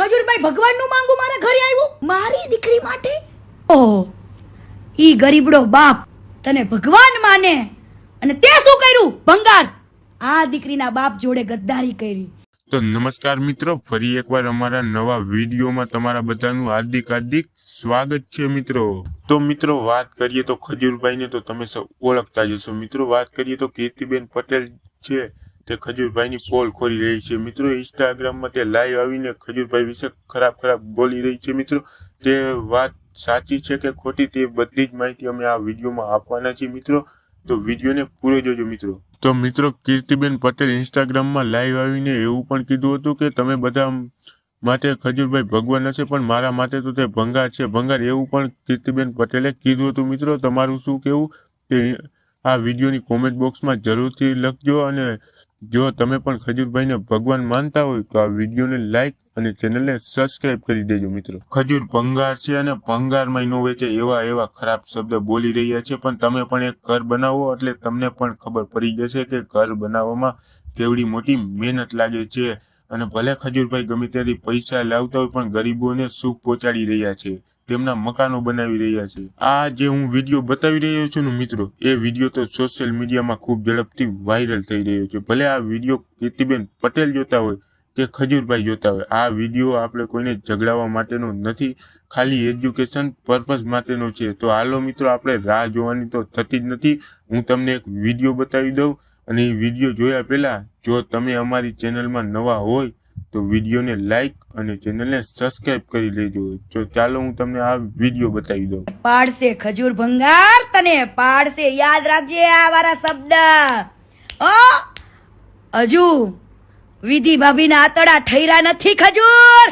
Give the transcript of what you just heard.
ખજૂરભાઈ ભગવાનનું માંગુ મારા ઘરે આવ્યું? મારી દીકરી માટે? ઓ, ઈ ગરીબડો બાપ તને ભગવાન માને. અને તે શું કર્યું? ભંગાર. આ દીકરીના બાપ જોડે ગદ્દારી કરી. તો નમસ્કાર મિત્રો, ફરી એકવાર અમારા નવા વિડીયોમાં તમારા બધાનું હાર્દિક હાર્દિક સ્વાગત છે મિત્રો. તો મિત્રો, વાત કરીએ તો ખજૂરભાઈને તો તમે સૌ ઓળખતા જ હશો. મિત્રો, વાત કરીએ તો કીર્તિબેન પટેલ છે. તે ખજૂરભાઈની પોલ ખોરી રહી છે. મિત્રો, ઇન્સ્ટાગ્રામમાં તે લાઈવ આવીને ખજૂરભાઈ વિશે ખરાબ ખરાબ બોલી રહી છે. મિત્રો તે વાત સાચી છે કે ખોટી તે બધી જ માહિતી અમે આ વિડીયોમાં આપવાના છીએ. મિત્રો, તો વિડીયોને પૂરો જોજો મિત્રો. તો મિત્રો, કીર્તિબેન પટેલ ઇન્સ્ટાગ્રામમાં લાઈવ આવીને એવું પણ કીધું હતું કે તમે બધા માટે ખજૂરભાઈ ભગવાન હશે, પણ મારા માટે તો તે ભંગાર છે. ભંગાર એવું પણ કીર્તિબેન પટેલે કીધું હતું. મિત્રો, તમારું શું કેવું તે આ વિડીયોની કોમેન્ટ બોક્સમાં જરૂરથી લખજો અને જો તમે પણ ખજૂરભાઈને ભગવાન માનતા હોય તો આ વિડીયોને લાઈક અને ચેનલને સબસ્ક્રાઇબ કરી દેજો મિત્રો. ખજૂર ભંગાર છે અને ભંગારમાં નો વેચે એવા એવા ખરાબ શબ્દ બોલી રહ્યા છે. પણ તમે પણ એક ઘર બનાવો એટલે તમને પણ ખબર પડી જશે કે ઘર બનાવવામાં કેવડી મોટી મહેનત લાગે છે. અને ભલે ખજૂરભાઈ ગમે ત્યાંથી પૈસા લાવતા હોય પણ ગરીબોને સુખ પહોંચાડી રહ્યા છે. તેમના મકાનો બનાવી રહ્યા છે. આ જે હું વીડિયો બતાવી રહ્યો છું ને મિત્રો, એ વીડિયો તો સોશિયલ મીડિયામાં ખૂબ ઝડપથી વાયરલ થઈ રહ્યો છે. ભલે આ વીડિયો કીર્તિબેન પટેલ જોતા હોય કે ખજૂરભાઈ જોતા હોય, આ વીડિયો આપણે કોઈને ઝઘડાવવા માટેનો નથી, ખાલી એજ્યુકેશન પર્પઝ માટેનો છે. તો હાલો મિત્રો, આપણે રાહ જોવાની તો થતી જ નથી. હું તમને એક વીડિયો બતાવી દઉં અને એ વીડિયો જોયા પહેલાં જો તમે અમારી ચેનલમાં નવા હોય તો વિડીયોને લાઈક અને ચેનલને સબસ્ક્રાઇબ કરી લેજો. તો ચાલો હું તમને આ વીડિયો બતાવી દઉં. પાડશે ખજૂર ભંગાર, તને પાડશે. યાદ રાખજે આ મારા શબ્દ. હજુ વિધિ ભાભીના આતડા ઠૈરા નથી ખજૂર.